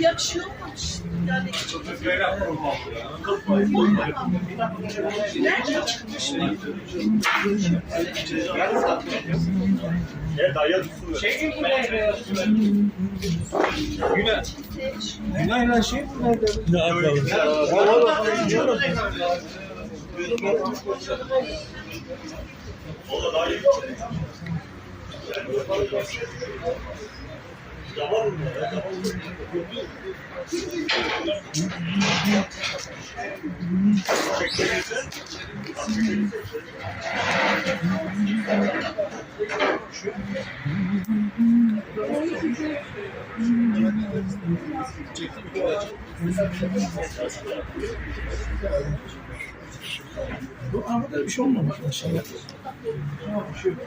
Yakışıyormuş. Yani nerede çıkmış? Günayla şey buradaydı. Ne yapalım? O da daha iyi bir Yavrum ya, yavrum. Bu arada bir şey olmamış maşallah. Tamam, bir şey yok.